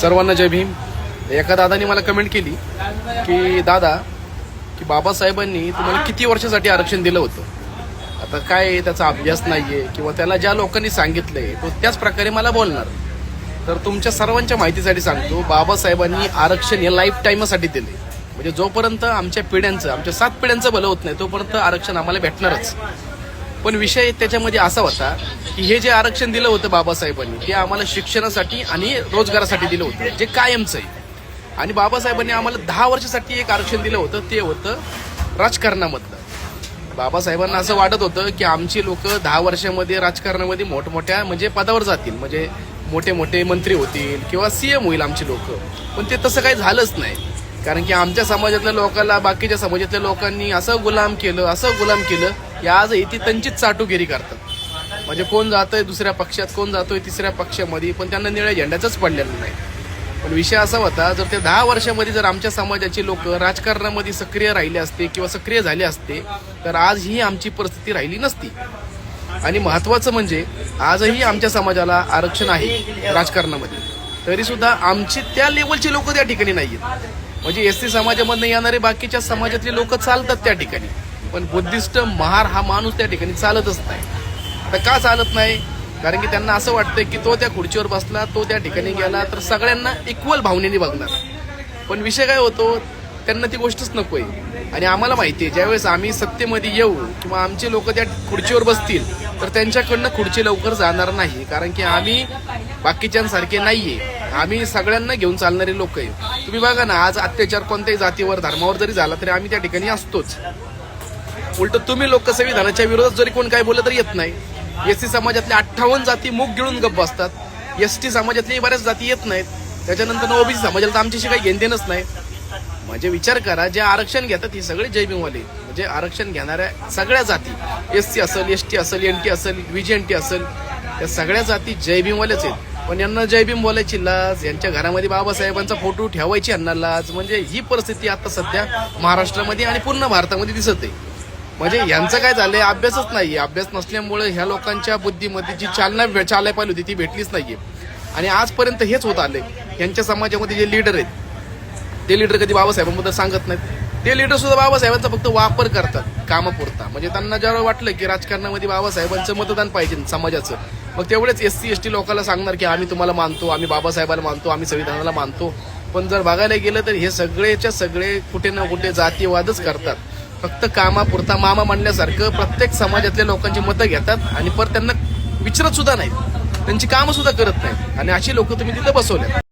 सर्वांना जय भीम. एका दादाने मला कमेंट केली की दादा की बाबासाहेबांनी तुम्हाला किती वर्षासाठी आरक्षण दिलं होतं? आता काय आहे, त्याचा अभ्यास नाहीये किंवा त्याला ज्या लोकांनी सांगितलंय तो त्याच प्रकारे मला बोलणार. तर तुमच्या सर्वांच्या माहितीसाठी सांगतो बाबासाहेबांनी आरक्षण हे लाईफ टाईमसाठी दिले. म्हणजे जोपर्यंत आमच्या पिढ्यांचं आमच्या सात पिढ्यांचं भलं होत नाही तोपर्यंत आरक्षण आम्हाला भेटणारच. पण विषय त्याच्यामध्ये असा होता की हे जे आरक्षण दिलं होतं बाबासाहेबांनी ते आम्हाला शिक्षणासाठी आणि रोजगारासाठी दिलं होतं जे कायमचं आहे. आणि बाबासाहेबांनी आम्हाला दहा वर्षासाठी एक आरक्षण दिलं होतं ते होतं राजकारणामधलं. बाबासाहेबांना असं वाटत होतं की आमची लोक दहा वर्षामध्ये राजकारणामध्ये मोठमोठ्या म्हणजे पदावर जातील म्हणजे मोठे मोठे मंत्री होतील किंवा सीएम होईल आमची लोक. पण ते तसं काही झालंच नाही. कारण की आमच्या समाजातल्या लोकांना बाकीच्या समाजातल्या लोकांनी असं गुलाम केलं असं गुलाम केलं की आजही ती त्यांचीच चाटुगिरी करतात. म्हणजे कोण जातोय दुसऱ्या पक्षात कोण जातोय तिसऱ्या पक्षामध्ये पण त्यांना निळ्या झेंड्याचंच पडलेलं नाही. पण विषय असा होता जर ते दहा वर्षामध्ये जर आमच्या समाजाची लोक राजकारणामध्ये सक्रिय राहिले असते किंवा सक्रिय झाले असते तर आज ही आमची परिस्थिती राहिली नसती. आणि महत्वाचं म्हणजे आजही आमच्या समाजाला आरक्षण आहे राजकारणामध्ये. तरी सुद्धा आमची त्या लेवलचे लोक त्या ठिकाणी नाही आहेत म्हणजे एस टी समाजामधनं येणारे बाकीच्या समाजातले लोक चालतात त्या ठिकाणी. पण बुद्धिस्ट महार हा माणूस त्या ठिकाणी चालतच नाही. आता का चालत नाही? कारण की त्यांना असं वाटतं की तो त्या खुर्चीवर बसला तो त्या ठिकाणी गेला तर सगळ्यांना इक्वल भावनेने बघणार. पण विषय काय होतो त्यांना ती गोष्टच नको आहे. आणि आम्हाला माहिती आहे ज्यावेळेस आम्ही सत्तेमध्ये येऊ किंवा आमचे लोक त्या खुर्चीवर बसतील तर त्यांच्याकडनं खुर्ची लवकर जाणार नाही. कारण की आम्ही बाकीच्यांसारखे नाहीये. आम्ही सगळ्यांना घेऊन चालणारे लोक आहे. तुम्ही बघा ना आज अत्याचार कोणत्याही जातीवर धर्मावर जरी झाला तरी आम्ही त्या ठिकाणी असतोच. उलट तुम्ही लोक संविधानाच्या विरोधात जरी कोण काय बोललं तरी येत नाही. एस टी समाजातल्या अठ्ठावन्न जाती मुख गिळून गप्प असतात एस टी समाजातली बऱ्याच जाती येत नाहीत. त्याच्यानंतर ओबीसी समाजाला तर आमच्याशी काही घेणदेणच नाही. म्हणजे विचार करा जे आरक्षण घेतात हे सगळे जयभीमवाले म्हणजे आरक्षण घेणाऱ्या सगळ्या जाती एस सी असेल एस टी असेल एन टी असेल व्हीजी एन टी असेल या सगळ्या जाती जयभीमवालेच आहेत. पण यांना जयभीम बोलायची लाज यांच्या घरामध्ये बाबासाहेबांचा फोटो ठेवायची यांना लाज. म्हणजे ही परिस्थिती आता सध्या महाराष्ट्रामध्ये आणि पूर्ण भारतामध्ये दिसत आहे. म्हणजे यांचं काय झालंय अभ्यासच नाही. अभ्यास नसल्यामुळे ह्या लोकांच्या बुद्धीमध्ये जी चालना चालाय पाहिली होती ती भेटलीच नाहीये. आणि आजपर्यंत हेच होत आले यांच्या समाजामध्ये जे लीडर आहेत ते लीडर कधी बाबासाहेबांबद्दल सांगत नाहीत. ते लीडर सुद्धा बाबासाहेबांचा फक्त वापर करतात कामापुरता. म्हणजे त्यांना ज्यावेळेला वाटलं की राजकारणामध्ये बाबासाहेबांचं मतदान पाहिजे समाजाचं मग तेवढेच एस सी एस टी लोकांना सांगणार की आम्ही तुम्हाला मानतो आम्ही बाबासाहेबांना मानतो आम्ही संविधानाला मानतो. पण जर बघायला गेलं तर हे सगळेच्या सगळे कुठे ना कुठे जातीवादच करतात. फक्त कामापुरता मामा म्हणण्यासारखं प्रत्येक समाजातल्या लोकांची मतं घेतात आणि परत त्यांना विचारत सुद्धा नाहीत. त्यांची कामं सुद्धा करत नाहीत. आणि अशी लोक तुम्ही तिथं बसवल्यात.